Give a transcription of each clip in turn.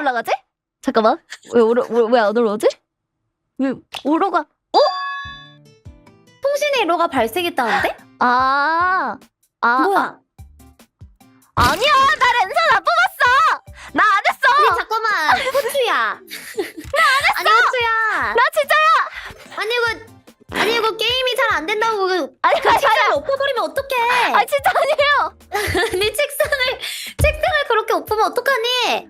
올라가지? 잠깐만. 왜 오르 왜안 올라오지? 왜 오로가? 통신의 로가 발색했다는데? 아. 아, 뭐야? 아, 니야나 렌즈 안 뽑았어. 나 안 했어. 아니 잠깐만 후추야 아니 후추야 나 진짜야. 아니 이거 아니 이거 게임이 잘 안 된다고 그 아니 아니 아니. 책상을 엎어버리면 어떡해 아 진짜 아니에요. 아니 책상을 책상을 그렇게 엎으면 어떡하니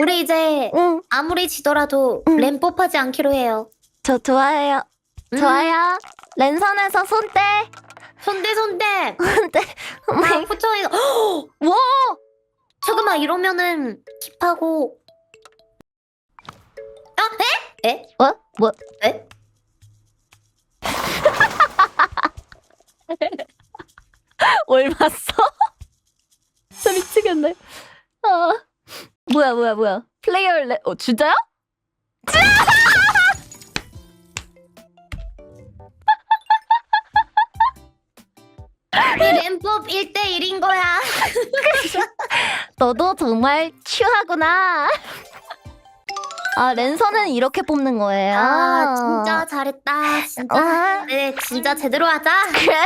우리 이제 응. 아무리 지더라도 응. 램 뽑하지 않기로 해요 저 좋아해요. 음. 좋아요. 랜선에서 손대. 손대 손대 손대. 나 후추이가 와. 잠깐만 이러면은 킵하고 아 에? 에? 어? 뭐? 에? 올맞어? 저 미치겠네. 아. 뭐야 뭐야 뭐야. 플레이어 레. 어 진짜야? 램법 1대1인 거야 너도 정말 큐하구나. 아 랜선은 이렇게 뽑는 거예요. 아 진짜 잘했다 진짜 아, 네 진짜 제대로 하자 그래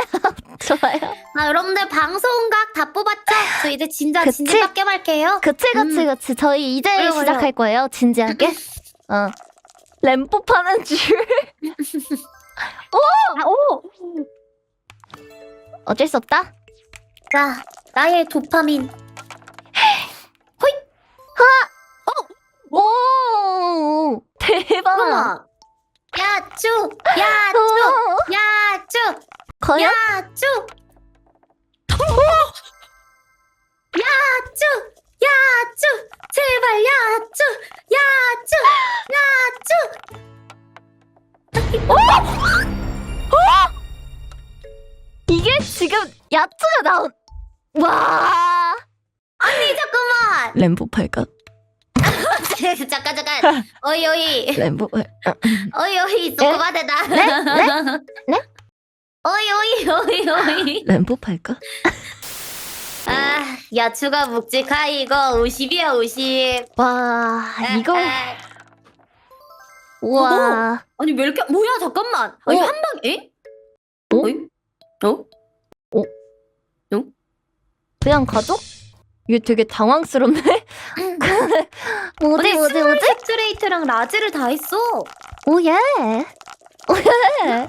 좋아요. 아 여러분들 방송각 다 뽑았죠? 저 이제 진짜 그치? 진지하게 할게요 그치 그치 음. 그치. 저희 이제 그래요, 그래요. 시작할 거예요. 진지하게. 어. 램 뽑하는 줄. 아, 오! 어쩔 수 없다. 자 나의 도파민 대박. 어머. 야쭈 야쭈 어, 야쭈 과연? 야쭈. 야쭈 야쭈. 제발 야쭈 야쭈 야쭈. 이게 지금 야트가 나온. 와. 아니 잠깐만. 램보 팔까? 잠깐 잠깐 어이 어이 램보 팔. 어이 어이 소금하대다 네? 네? 네? 어이 어이 어이 어이 램보 팔까? 아 야추가 묵직하 이거 50이야 50와 이거 아, 우와. 아니 왜 이렇게 뭐야 잠깐만 아니 어? 한 방 에 어? 어이? 어? 그냥 가죠? 이게 되게 당황스럽네. 뭐지 뭐지 스몰 뭐지? 섹스레이트랑 라지를 다 했어 오예. 오예.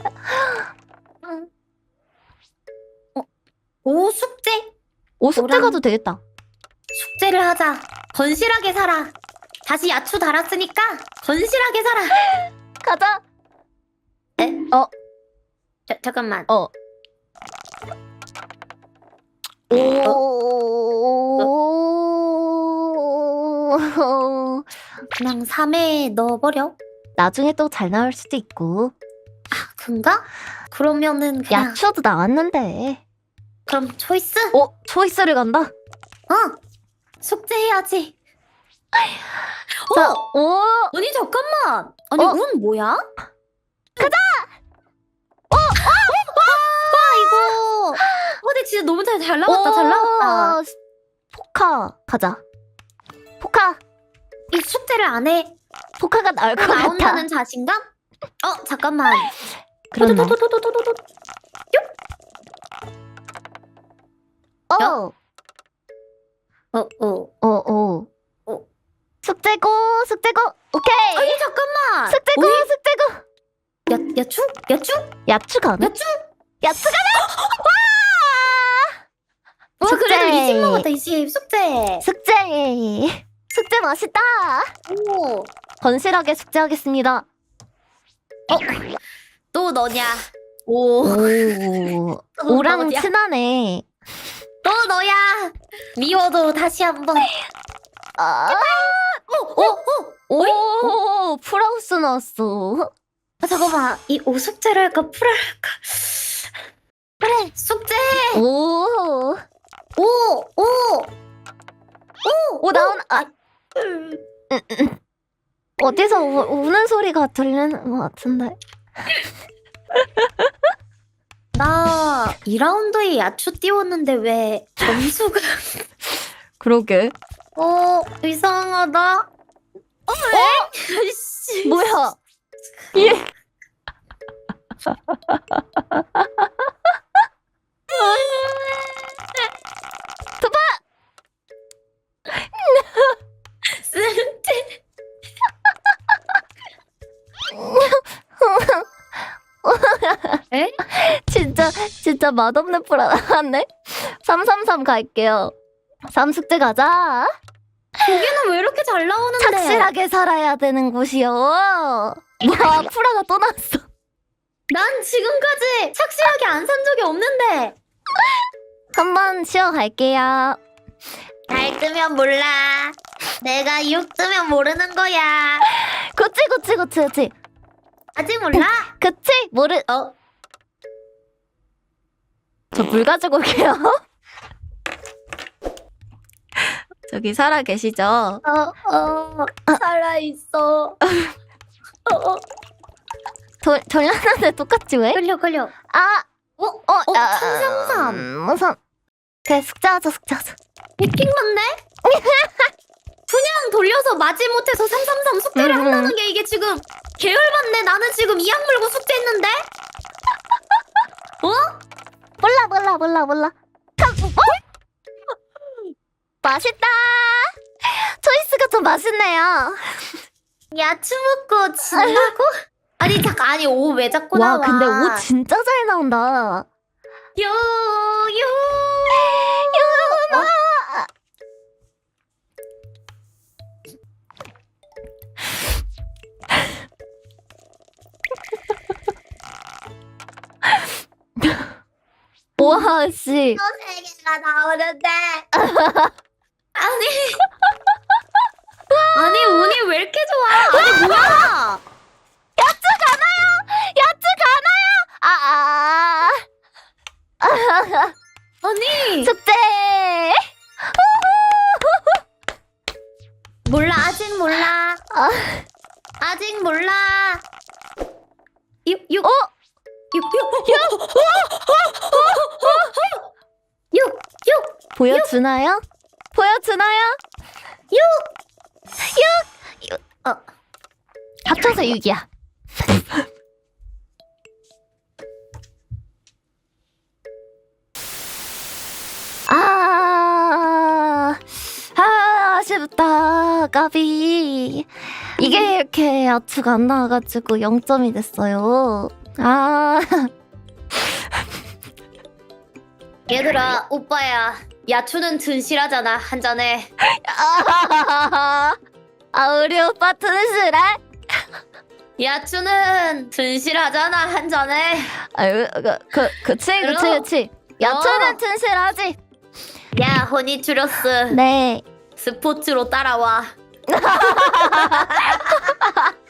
오 숙제 오 숙제. 가도 되겠다. 숙제를 하자 건실하게 살아 다시 야추 달았으니까 건실하게 살아 가자. 에? 어. 자, 잠깐만 어. 오. 그냥 3에 넣어버려 나중에 또 잘 나올 수도 있고. 아 그런가? 그러면은 그냥 야추도 나왔는데. 그럼 초이스 어 초이스를 간다. 어 숙제해야지 자, 어 오. 아니 잠깐만 아니 어? 운 뭐야? 가자 어, 와 이거 어 근데 진짜 너무 잘, 잘 나왔다 잘 나왔다 오, 포카 가자. 포카. 이 숙제를 안 해 포카가 나올 것 같아. 나온다는 자신감? 어 잠깐만 그렇네. 도도도도도도도. 어. 어, 어. 어, 어. 어. 숙제고, 숙제고. 오케이. 아니 잠깐만. 숙제고, 어이? 숙제고. 야, 야추? 야추? 야추 가네? 야추? 야추 가네? 와 숙제. 그래도 20 먹었다 20 숙제. 숙제. 숙제 맛있다. 오. 건실하게 숙제하겠습니다. 또 너냐? 오. 오. 또 오랑 너냐? 친하네. 또 너야. 미워도 다시 한번. 아. 어, 어, 어. 오, 풀하우스 나왔어. 아, 잠깐만. 이 오숙제를 할까 풀을 할까? 그래 숙제. 오. 오, 오. 오. 오, 나온, 아, 음. 어디서 우, 우는 소리가 들리는 것 같은데. 나 2라운드에 야추 띄웠는데 왜 점수가 그러게. 어 이상하다. 어 왜? 아이씨. 뭐야? 에? 진짜 진짜 맛없는 풀 하나왔네. 333 갈게요. 삼숙제 가자. 고기는 왜 이렇게 잘 나오는데? 착실하게 살아야 되는 곳이요. 와 프라가 또 나왔어. 난 지금까지 착실하게 안 산 적이 없는데. 한번 쉬어 갈게요. 달 뜨면 몰라. 내가 6 뜨면 모르는 거야. 그치 그치 그치 그치 아직 몰라? 그치 모르. 어? 저 물 가지고 올게요. 저기 살아 계시죠? 어, 어, 살아있어. 어, 어, 돌 돌렸는데 똑같지 왜? 걸려, 걸려. 아, 어? 어, 어, 아, 333. 음, 무슨? 그래 숙제하자 숙제하자. 해킹 맞네? 그냥 돌려서 마지못해서 333 숙제를 음, 음. 한다는 게 이게 지금 계열받네. 나는 지금 이악 물고 숙제했는데? 어? 몰라 몰라 몰라 몰라. 참, 어? 맛있다. 초이스가 좀 맛있네요. 야 추 먹고 진다고? 아니 잠깐 아니 옷 왜 자꾸 와 나와? 근데 옷 진짜 잘 나온다. 요, 요. 와 씨. 또세 개가 나오는데. 아니. 아니 운이 왜 이렇게 좋아? 아니 뭐야? 야채 가나요? 야채 가나요? 아, 아. 아니 숙제. 몰라 아직 몰라. 아, 아직 몰라. 육, 육, 어? 육, 육, 육, 육, 육, 보여주나요? 보여주나요? 육. 어, 합쳐서 6이야. 아, 아, 아쉽다. 까비. 이게 이렇게 아추가 안 나와가지고 0점이 됐어요. 아, 얘들아 오빠야. 야추는 든실하잖아 한 잔에. 아, 아 우리 오빠 튼실해? 야추는 든실하잖아 한 잔에. 아유, 그, 그, 그치, 그치, 그럼. 그치. 야채는 어. 튼실하지. 야 허니츄러스 네. 스포츠로 따라와.